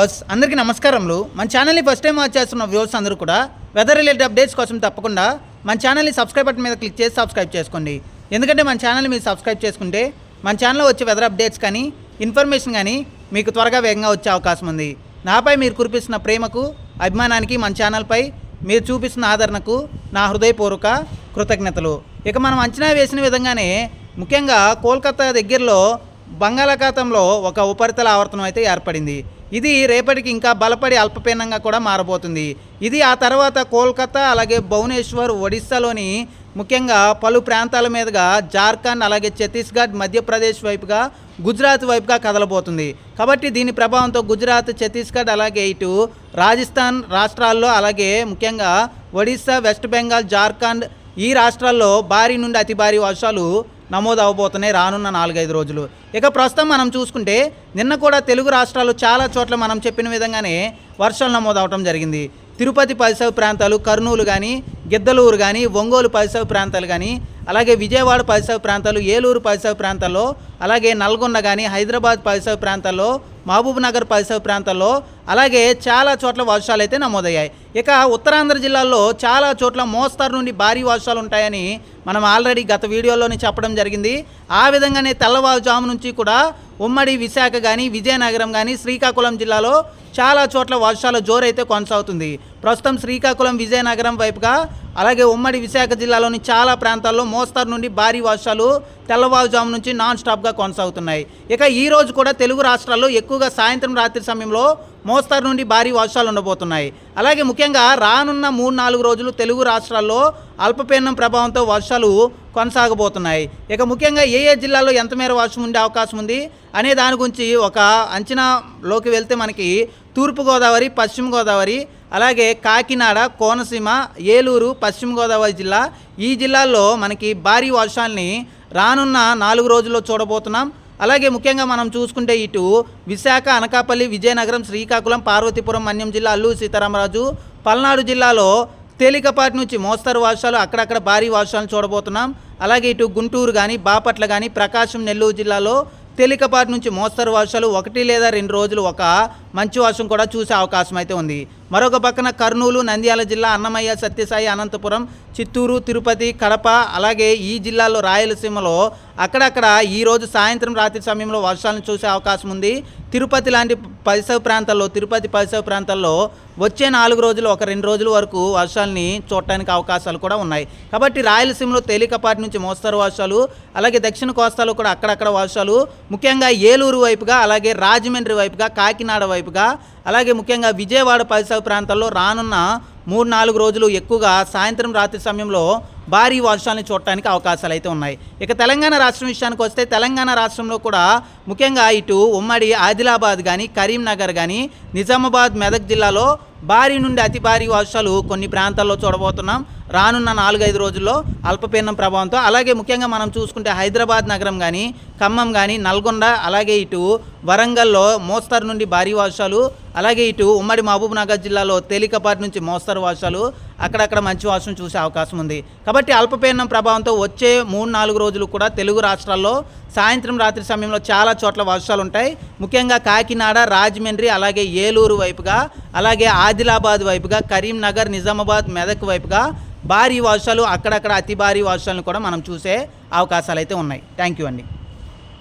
Bus అందరికీ నమస్కారములు. మన ఛానల్ని ఫస్ట్ టైం వాచ్ చేస్తున్న వ్యూవర్స్ అందరూ కూడా వెదర్ రిలేటెడ్ అప్డేట్స్ కోసం తప్పకుండా మన ఛానల్ని సబ్స్క్రైబ్ బటన్ మీద క్లిక్ చేసి సబ్స్క్రైబ్ చేసుకోండి. ఎందుకంటే మన ఛానల్ని మీరు సబ్స్క్రైబ్ చేసుకుంటే మన ఛానల్లో వచ్చే వెదర్ అప్డేట్స్ కానీ ఇన్ఫర్మేషన్ కానీ మీకు త్వరగా వేగంగా వచ్చే అవకాశం ఉంది. నాపై మీరు కురిపిస్తున్న ప్రేమకు అభిమానానికి మన ఛానల్పై మీరు చూపిస్తున్న ఆదరణకు నా హృదయపూర్వక కృతజ్ఞతలు. ఇక మనం అంచనా వేసిన విధంగానే ముఖ్యంగా కోల్కతా దగ్గరలో బంగాళాఖాతంలో ఒక ఉపరితల ఆవర్తనం అయితే ఏర్పడింది. ఇది రేపటికి ఇంకా బలపడి అల్పపీనంగా కూడా మారబోతుంది. ఇది ఆ తర్వాత కోల్కతా అలాగే భువనేశ్వర్ ఒడిస్సాలోని ముఖ్యంగా పలు ప్రాంతాల మీదుగా జార్ఖండ్ అలాగే ఛత్తీస్గఢ్ మధ్యప్రదేశ్ వైపుగా గుజరాత్ వైపుగా కదలబోతుంది. కాబట్టి దీని ప్రభావంతో గుజరాత్ ఛత్తీస్గఢ్ అలాగే ఇటు రాజస్థాన్ రాష్ట్రాల్లో అలాగే ముఖ్యంగా ఒడిస్సా వెస్ట్ బెంగాల్ జార్ఖండ్ ఈ రాష్ట్రాల్లో భారీ నుండి అతి భారీ వర్షాలు నమోదు అవబోతున్నాయి రానున్న నాలుగైదు రోజులు. ఇక ప్రస్తుతం మనం చూసుకుంటే నిన్న కూడా తెలుగు రాష్ట్రాలు చాలా చోట్ల మనం చెప్పిన విధంగానే వర్షాలు నమోదు అవటం జరిగింది. తిరుపతి పరిసర ప్రాంతాలు కర్నూలు కానీ గిద్దలూరు కానీ ఒంగోలు పరిసర ప్రాంతాలు కానీ అలాగే విజయవాడ పరిసర ప్రాంతాలు ఏలూరు పరిసర ప్రాంతాల్లో అలాగే నల్గొండ కానీ హైదరాబాద్ పరిసర ప్రాంతాల్లో మహబూబ్ నగర్ పరిసర ప్రాంతాల్లో అలాగే చాలా చోట్ల వర్షాలు అయితే నమోదయ్యాయి. ఇక ఉత్తరాంధ్ర జిల్లాల్లో చాలా చోట్ల మోస్తారు నుండి భారీ వర్షాలు ఉంటాయని మనం ఆల్రెడీ గత వీడియోలోనే చెప్పడం జరిగింది. ఆ విధంగానే తెల్లవారుజాము నుంచి కూడా ఉమ్మడి విశాఖ కానీ విజయనగరం కానీ శ్రీకాకుళం జిల్లాలో చాలా చోట్ల వర్షాల జోరైతే కొనసాగుతుంది. ప్రస్తుతం శ్రీకాకుళం విజయనగరం వైపుగా అలాగే ఉమ్మడి విశాఖ జిల్లాలోని చాలా ప్రాంతాల్లో మోస్తరు నుండి భారీ వర్షాలు తెల్లవారుజాము నుంచి నాన్ స్టాప్గా కొనసాగుతున్నాయి. ఇక ఈ రోజు కూడా తెలుగు రాష్ట్రాల్లో ఎక్కువగా సాయంత్రం రాత్రి సమయంలో మోస్తరు నుండి భారీ వర్షాలు ఉండబోతున్నాయి. అలాగే ముఖ్యంగా రానున్న మూడు నాలుగు రోజులు తెలుగు రాష్ట్రాల్లో అల్పపీడనం ప్రభావంతో వర్షాలు కొనసాగబోతున్నాయి. ఇక ముఖ్యంగా ఏ ఏ జిల్లాలో ఎంత మేర వర్షం ఉండే అవకాశం ఉంది అనే దాని గురించి ఒక అంచనాలోకి వెళ్తే మనకి తూర్పుగోదావరి పశ్చిమ గోదావరి అలాగే కాకినాడ కోనసీమ ఏలూరు పశ్చిమ గోదావరి జిల్లా. ఈ జిల్లాల్లో మనకి భారీ వర్షాల్ని రానున్న నాలుగు రోజుల్లో చూడబోతున్నాం. అలాగే ముఖ్యంగా మనం చూసుకుంటే ఇటు విశాఖ అనకాపల్లి విజయనగరం శ్రీకాకుళం పార్వతీపురం మన్యం జిల్లా అల్లూరు సీతారామరాజు పల్నాడు జిల్లాలో తేలికపాటి నుంచి మోస్తరు వర్షాలు అక్కడక్కడ భారీ వర్షాలు చూడబోతున్నాం. అలాగే ఇటు గుంటూరు కానీ బాపట్ల కానీ ప్రకాశం నెల్లూరు జిల్లాలో తేలికపాటి నుంచి మోస్తరు వర్షాలు ఒకటి లేదా రెండు రోజులు ఒక మంచి వర్షం కూడా చూసే అవకాశం అయితే ఉంది. మరొక పక్కన కర్నూలు నంద్యాల జిల్లా అన్నమయ్య సత్యసాయి అనంతపురం చిత్తూరు తిరుపతి కడప అలాగే ఈ జిల్లాలో రాయలసీమలో అక్కడక్కడ ఈ రోజు సాయంత్రం రాత్రి సమయంలో వర్షాలను చూసే అవకాశం ఉంది. తిరుపతి లాంటి పరిసర ప్రాంతాల్లో తిరుపతి పరిసర ప్రాంతాల్లో వచ్చే నాలుగు రోజులు ఒక రెండు రోజుల వరకు వర్షాలని చూడటానికి అవకాశాలు కూడా ఉన్నాయి. కాబట్టి రాయలసీమలో తేలికపాటి నుంచి మోస్తరు వర్షాలు అలాగే దక్షిణ కోస్తాలో కూడా అక్కడక్కడ వర్షాలు. ముఖ్యంగా ఏలూరు వైపుగా అలాగే రాజమండ్రి వైపుగా కాకినాడ వైపుగా అలాగే ముఖ్యంగా విజయవాడ పరిసర ప్రాంతాల్లో రానున్న మూడు నాలుగు రోజులు ఎక్కువగా సాయంత్రం రాత్రి సమయంలో భారీ వర్షాలను చూడటానికి అవకాశాలు అయితే ఉన్నాయి. ఇక తెలంగాణ రాష్ట్రం విషయానికి వస్తే తెలంగాణ రాష్ట్రంలో కూడా ముఖ్యంగా ఇటు ఉమ్మడి ఆదిలాబాద్ కానీ కరీంనగర్ కానీ నిజామాబాద్ మెదక్ జిల్లాలో భారీ నుండి అతి భారీ వర్షాలు కొన్ని ప్రాంతాల్లో చూడబోతున్నాం. రానున్న నాలుగైదు రోజుల్లో అల్పపీడనం ప్రభావంతో అలాగే ముఖ్యంగా మనం చూసుకుంటే హైదరాబాద్ నగరం కానీ ఖమ్మం కానీ నల్గొండ అలాగే ఇటు వరంగల్లో మోస్తరు నుండి భారీ వర్షాలు అలాగే ఇటు ఉమ్మడి మహబూబ్ నగర్ జిల్లాలో తేలికపాటి నుంచి మోస్తరు వర్షాలు అక్కడక్కడ మంచి వర్షం చూసే అవకాశం ఉంది. కాబట్టి అల్పపీడనం ప్రభావంతో వచ్చే మూడు నాలుగు రోజులు కూడా తెలుగు రాష్ట్రాల్లో సాయంత్రం రాత్రి సమయంలో చాలా చోట్ల వర్షాలు ఉంటాయి. ముఖ్యంగా కాకినాడ రాజమండ్రి అలాగే ఏలూరు వైపుగా అలాగే ఆదిలాబాద్ వైపుగా కరీంనగర్ నిజామాబాద్ మెదక్ వైపుగా భారీ వర్షాలు అక్కడక్కడ అతి భారీ వర్షాలను కూడా మనం చూసే అవకాశాలు అయితే ఉన్నాయి. థ్యాంక్ యూ అండి.